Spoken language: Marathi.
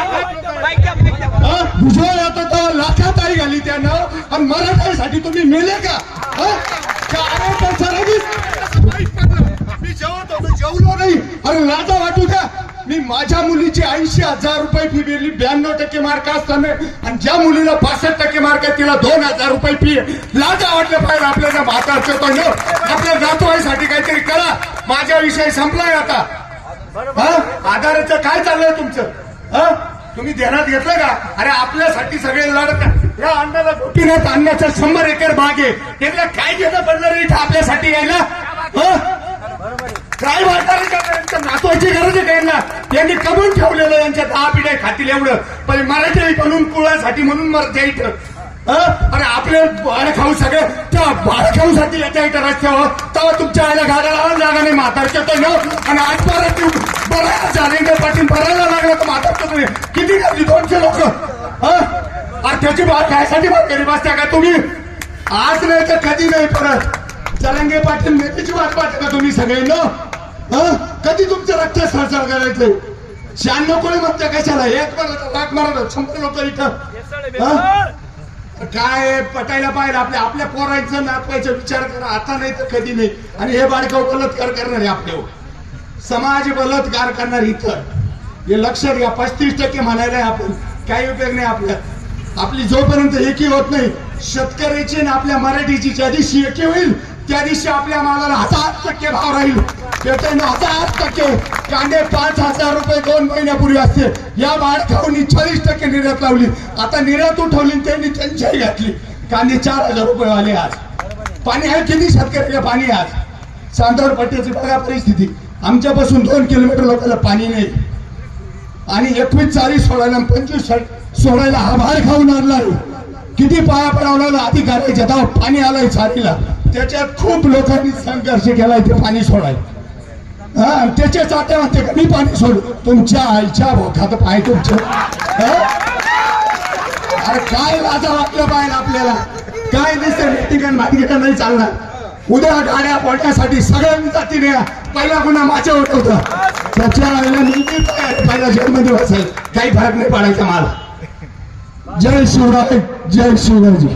हा? भुजबळ आता तर लाखात आई घाली त्यानं आणि मराठ्यासाठी तुम्ही मेले का अरे मी जेवत होतो जेवलो नाही अरे लाजा वाटू द्या मी माझ्या मुलीची ऐंशी हजार रुपये फी दिली ब्याण्णव टक्के मार्क असताना आणि ज्या मुलीला पासष्ट टक्के मार्क आहे तिला दोन हजार रुपये फी लाजा वाटलं पाहिजे आपल्याला म्हातारचं पण आपल्या नातवाईसाठी काहीतरी करा माझ्या विषय संपलाय आता आधाराचं काय चाललंय तुमचं हा तुम्ही ध्यानात घेतलं का? अरे आपल्यासाठी सगळे लढत या अन्नाला गोपीनाथ अण्णाचा शंभर एकर बाग. आहे त्याला काय घेणं पडलं रे इथं आपल्यासाठी यायला? काय वाटणार नातवाची गरज आहे त्यांना त्यांनी कमून ठेवलेलं यांच्या दहा पिढ्या खातील एवढं. पण मराठी बनून कुळासाठी म्हणून मरते इथं. अरे आपले भाडं खाऊ सगळे त्या भाडं खाऊसाठी याच्या इथं रस्त्यावर. तेव्हा तुमच्या आईला गाड्या जागा नाही म्हातारच्या तो आणि आज परत बरं झाले पाटील बरं अरे बाळ बात खायसाठी बात केली बसत्या का तुम्ही? आज नाही तर कधी नाही परत? चलंगे पाटील नेत्याची वाट पाहता का तुम्ही सगळे न कधी तुमचं रक्त सरसार करायचं? शहाण्णव कोणी म्हणते कशाला? एक मारा लाख मारा शंभर लोक इथं. काय पटायला पाहिजे आपल्या आपल्या पोरायचं नातवायचा विचार करा. आता नाही तर कधी नाही. आणि हे बाळकाव बलात्कार करणार आहे आपल्यावर हो. समाज बलात्कार करणार इथं. हे लक्षात घ्या पस्तीस टक्के म्हणायला आहे आपण. काही उपयोग नाही आपल्या. आपली जोपर्यंत एकी होत नाही शेतकऱ्याची आणि आपल्या मराठीची ज्या दिवशी एकी होईल त्या दिवशी आपल्या मालाला हजार टक्के भाव राहील. हजार टक्के. कांदे पाच हजार रुपये दोन महिन्यापूर्वी असते. या बाळ खाऊन चाळीस टक्के निर्यात लावली. आता निर्यात उठवली आणि त्यांनी त्यांच्याही घातली. कांदे चार हजार रुपये आले आज. पाणी आहे किती शेतकऱ्याला पाणी आहे आज? चांदवड पट्ट्याची बघा परिस्थिती. आमच्यापासून दोन किलोमीटर लोकांना पाणी नाही. आणि एकवीस चाळीस सोडायला पंचवीस सा- सोडायला हा भार खाऊन आणलाय किती पाया पडावं आधी अधिकाऱ्याच्या तेव्हा पाणी आलंय चारीला त्याच्यात खूप लोकांनी संघर्ष केलाय ते पाणी सोडाय. हा त्याच्या चाट्या म्हणते का मी पाणी सोडू. तुमच्या आईच्या भोखात पाय तुमच्या अरे काय लाजा वाटलं पाहिजे आपल्याला? काय दिसतं मीटिंग आणि नाही चालणार. उद्या गाड्या पडण्यासाठी सगळ्यांनी जातीने पहिला गुन्हा माझ्या उठवतं त्याच्या आईला मी पहिला जेलमध्ये बसायला काही फरक नाही पडायचा मला. जय शिवराय जय शिवरायजी.